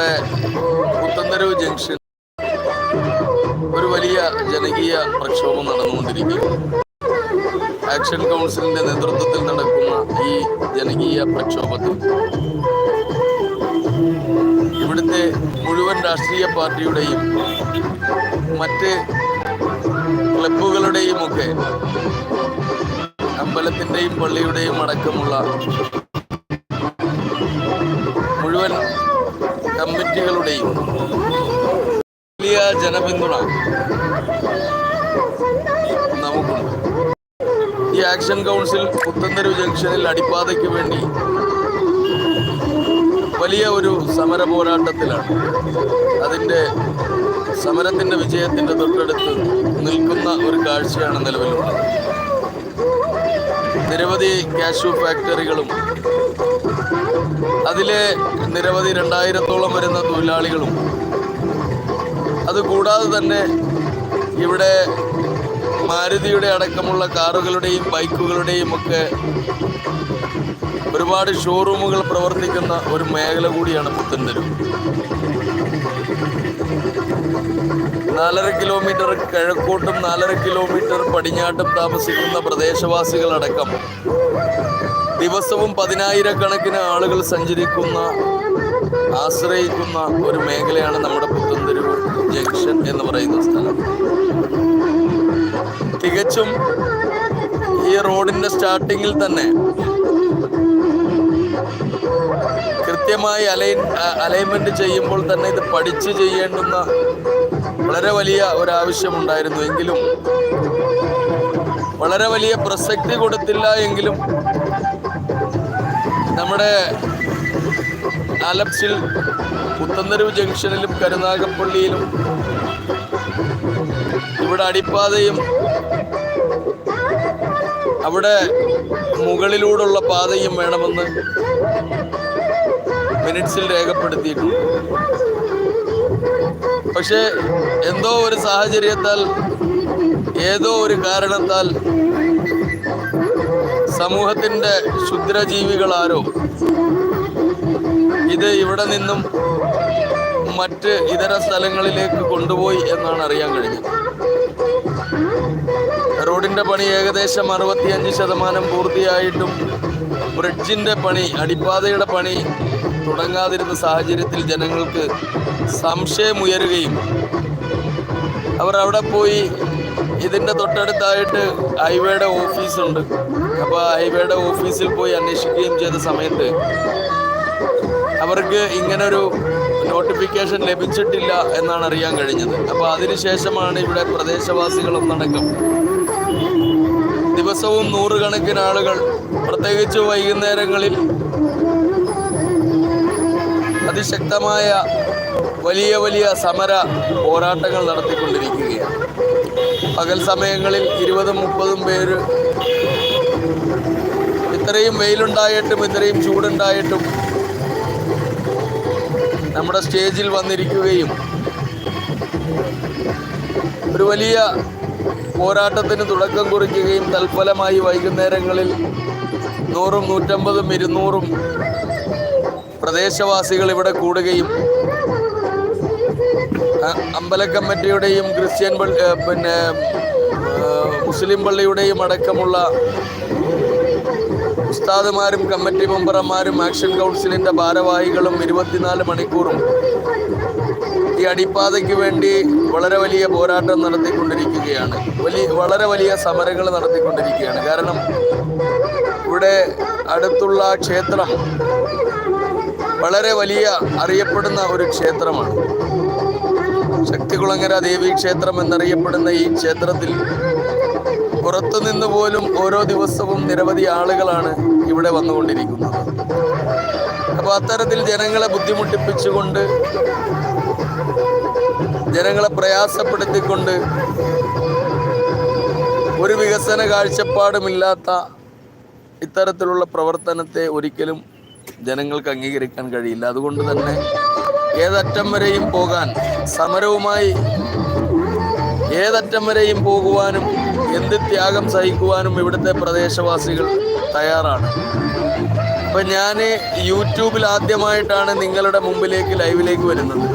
നമ്മുടെ പുത്തന്തരവ് ജംഗ്ഷൻ ഒരു വലിയ ജനകീയ പ്രക്ഷോഭം നടന്നുകൊണ്ടിരിക്കുന്നു. ആക്ഷൻ കൗൺസിലിന്റെ നേതൃത്വത്തിൽ നടക്കുന്ന ഈ ജനകീയ പ്രക്ഷോഭത്തിൽ ഇവിടുത്തെ മുഴുവൻ രാഷ്ട്രീയ പാർട്ടിയുടെയും മറ്റ് ക്ലബുകളുടെയും ഒക്കെ അമ്പലത്തിന്റെയും പള്ളിയുടെയും അടക്കമുള്ള കമ്മിറ്റികളുടെയും വലിയ ജനപിന്തുണ നമുക്കുണ്ട്. ഈ ആക്ഷൻ കൗൺസിൽ പുത്തന്തരു ജംഗ്ഷനിൽ അടിപ്പാതയ്ക്ക് വേണ്ടി വലിയ ഒരു സമര പോരാട്ടത്തിലാണ്. അതിന്റെ സമരത്തിന്റെ വിജയത്തിന്റെ തൊട്ടടുത്ത് നിൽക്കുന്ന ഒരു കാഴ്ചയാണ് നിലവിലുള്ളത്. നിരവധി കാഷ്യൂ ഫാക്ടറികളും അതിലെ നിരവധി രണ്ടായിരത്തോളം വരുന്ന തൊഴിലാളികളും. അതുകൂടാതെ തന്നെ ഇവിടെ മാരുതിയുടെ അടക്കമുള്ള കാറുകളുടെയും ബൈക്കുകളുടെയും ഒക്കെ ഒരുപാട് ഷോറൂമുകൾ പ്രവർത്തിക്കുന്ന ഒരു മേഖല കൂടിയാണ് പുത്തൻതെരുവ് നാലര കിലോമീറ്റർ കിഴക്കോട്ടും നാലര കിലോമീറ്റർ പടിഞ്ഞാട്ടും താമസിക്കുന്ന പ്രദേശവാസികളടക്കം ദിവസവും പതിനായിരക്കണക്കിന് ആളുകൾ സഞ്ചരിക്കുന്ന ആശ്രയിക്കുന്ന ഒരു മേഖലയാണ് നമ്മുടെ പുത്തൻതെരുവ് ജംഗ്ഷൻ എന്ന് പറയുന്ന സ്ഥലം. തികച്ചും ഈ റോഡിന്റെ സ്റ്റാർട്ടിങ്ങിൽ തന്നെ കൃത്യമായി അലൈൻ അലൈൻമെന്റ് ചെയ്യുമ്പോൾ തന്നെ ഇത് പഠിച്ച് ചെയ്യേണ്ടുന്ന വളരെ വലിയ ഒരാവശ്യമുണ്ടായിരുന്നു. എങ്കിലും വളരെ വലിയ പ്രസക്തി കൊടുത്തില്ല എങ്കിലും നമ്മുടെ ആലപ്സിൽ പുത്തന്തരവ് ജംഗ്ഷനിലും കരുനാഗപ്പള്ളിയിലും ഇവിടെ അടിപ്പാതയും അവിടെ മുകളിലൂടെയുള്ള പാതയും വേണമെന്ന് മിനിറ്റ്സിൽ രേഖപ്പെടുത്തിയിട്ടുണ്ട്. പക്ഷേ എന്തോ ഒരു സാഹചര്യത്താൽ ഏതോ ഒരു കാരണത്താൽ സമൂഹത്തിന്റെ ക്ഷുദ്രജീവികളാരോ ഇത് ഇവിടെ നിന്നും മറ്റ് ഇതര സ്ഥലങ്ങളിലേക്ക് കൊണ്ടുപോയി എന്നാണ് അറിയാൻ കഴിഞ്ഞത്. റോഡിന്റെ പണി ഏകദേശം അറുപത്തിയഞ്ച് ശതമാനം പൂർത്തിയായിട്ടും ബ്രിഡ്ജിന്റെ പണി അടിപ്പാതയുടെ പണി തുടങ്ങാതിരുന്ന സാഹചര്യത്തിൽ ജനങ്ങൾക്ക് സംശയമുയരുകയും അവർ അവിടെ പോയി ഇതിന്റെ തൊട്ടടുത്തായിട്ട് ഹൈവേയുടെ ഓഫീസുണ്ട്. അപ്പോൾ ഹൈവേയുടെ ഓഫീസിൽ പോയി അന്വേഷിക്കുകയും ചെയ്ത സമയത്ത് അവർക്ക് ഇങ്ങനൊരു നോട്ടിഫിക്കേഷൻ ലഭിച്ചിട്ടില്ല എന്നാണ് അറിയാൻ കഴിഞ്ഞത്. അപ്പോൾ അതിനുശേഷമാണ് ഇവിടെ പ്രദേശവാസികളൊന്നടക്കം ദിവസവും നൂറുകണക്കിന് ആളുകൾ പ്രത്യേകിച്ച് വൈകുന്നേരങ്ങളിൽ അതിശക്തമായ വലിയ വലിയ സമര പോരാട്ടങ്ങൾ നടത്തിക്കൊണ്ടിരിക്കുകയാണ്. പകൽ സമയങ്ങളിൽ ഇരുപതും മുപ്പതും പേര് ഇത്രയും വെയിലുണ്ടായിട്ടും ഇത്രയും ചൂടുണ്ടായിട്ടും നമ്മുടെ സ്റ്റേജിൽ വന്നിരിക്കുകയും ഒരു വലിയ പോരാട്ടത്തിന് തുടക്കം കുറിക്കുകയും തൽഫലമായി വൈകുന്നേരങ്ങളിൽ നൂറും നൂറ്റമ്പതും ഇരുന്നൂറും പ്രദേശവാസികൾ ഇവിടെ കൂടുകയും അമ്പല കമ്മിറ്റിയുടെയും ക്രിസ്ത്യൻ പള്ളി പിന്നെ മുസ്ലിം പള്ളിയുടെയും അടക്കമുള്ള ഉസ്താദുമാരും കമ്മിറ്റി മെമ്പർമാരും ആക്ഷൻ കൗൺസിലിന്റെ ഭാരവാഹികളും ഇരുപത്തിനാല് മണിക്കൂറും ഈ അടിപ്പാതയ്ക്ക് വേണ്ടി വളരെ വലിയ പോരാട്ടം നടത്തിക്കൊണ്ടിരിക്കുകയാണ്. വലിയ വളരെ വലിയ സമരങ്ങൾ നടത്തിക്കൊണ്ടിരിക്കുകയാണ്. കാരണം ഇവിടെ അടുത്തുള്ള ക്ഷേത്രം വളരെ വലിയ അറിയപ്പെടുന്ന ഒരു ക്ഷേത്രമാണ്. ശക്തികുളങ്ങര ദേവി ക്ഷേത്രം എന്നറിയപ്പെടുന്ന ഈ ക്ഷേത്രത്തിൽ പുറത്തുനിന്ന് പോലും ഓരോ ദിവസവും നിരവധി ആളുകളാണ് ഇവിടെ വന്നുകൊണ്ടിരിക്കുന്നത്. അപ്പോൾ അത്തരത്തിൽ ജനങ്ങളെ ബുദ്ധിമുട്ടിപ്പിച്ചുകൊണ്ട് ജനങ്ങളെ പ്രയാസപ്പെടുത്തിക്കൊണ്ട് ഒരു വികസന കാഴ്ചപ്പാടുമില്ലാത്ത ഇത്തരത്തിലുള്ള പ്രവർത്തനത്തെ ഒരിക്കലും ജനങ്ങൾക്ക് അംഗീകരിക്കാൻ കഴിയില്ല. അതുകൊണ്ട് തന്നെ ഏതറ്റം വരെയും പോകാൻ സമരവുമായി ഏതറ്റം വരെയും പോകുവാനും എന്ത് ത്യാഗം സഹിക്കുവാനും ഇവിടുത്തെ പ്രദേശവാസികൾ തയ്യാറാണ്. അപ്പം ഞാൻ യൂട്യൂബിൽ ആദ്യമായിട്ടാണ് നിങ്ങളുടെ മുമ്പിലേക്ക് ലൈവിലേക്ക് വരുന്നത്.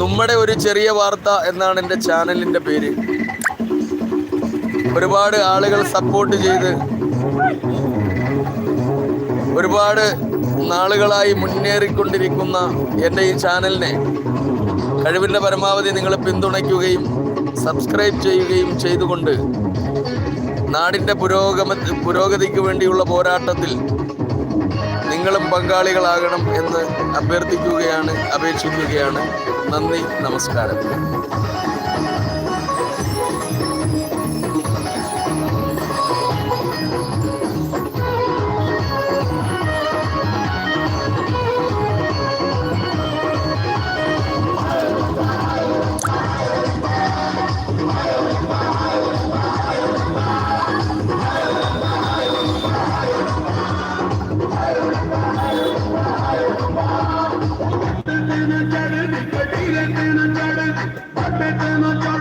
നമ്മുടെ ഒരു ചെറിയ വാർത്ത എന്നാണ് എന്റെ ചാനലിന്റെ പേര്. ഒരുപാട് ആളുകൾ സപ്പോർട്ട് ചെയ്ത് ഒരുപാട് നാളുകളായി മുന്നേറിക്കൊണ്ടിരിക്കുന്ന എന്റെ ഈ ചാനലിനെ കഴിവിന്റെ പരമാവധി നിങ്ങൾ പിന്തുണയ്ക്കുകയും സബ്സ്ക്രൈബ് ചെയ്യുകയും ചെയ്തുകൊണ്ട് നാടിന്റെ പുരോഗമ പുരോഗതിക്ക് വേണ്ടിയുള്ള പോരാട്ടത്തിൽ നിങ്ങളും പങ്കാളികളാകണം എന്ന് അഭ്യർത്ഥിക്കുകയാണ് അപേക്ഷിക്കുകയാണ്. നന്ദി നമസ്കാരം. Pepe Machado.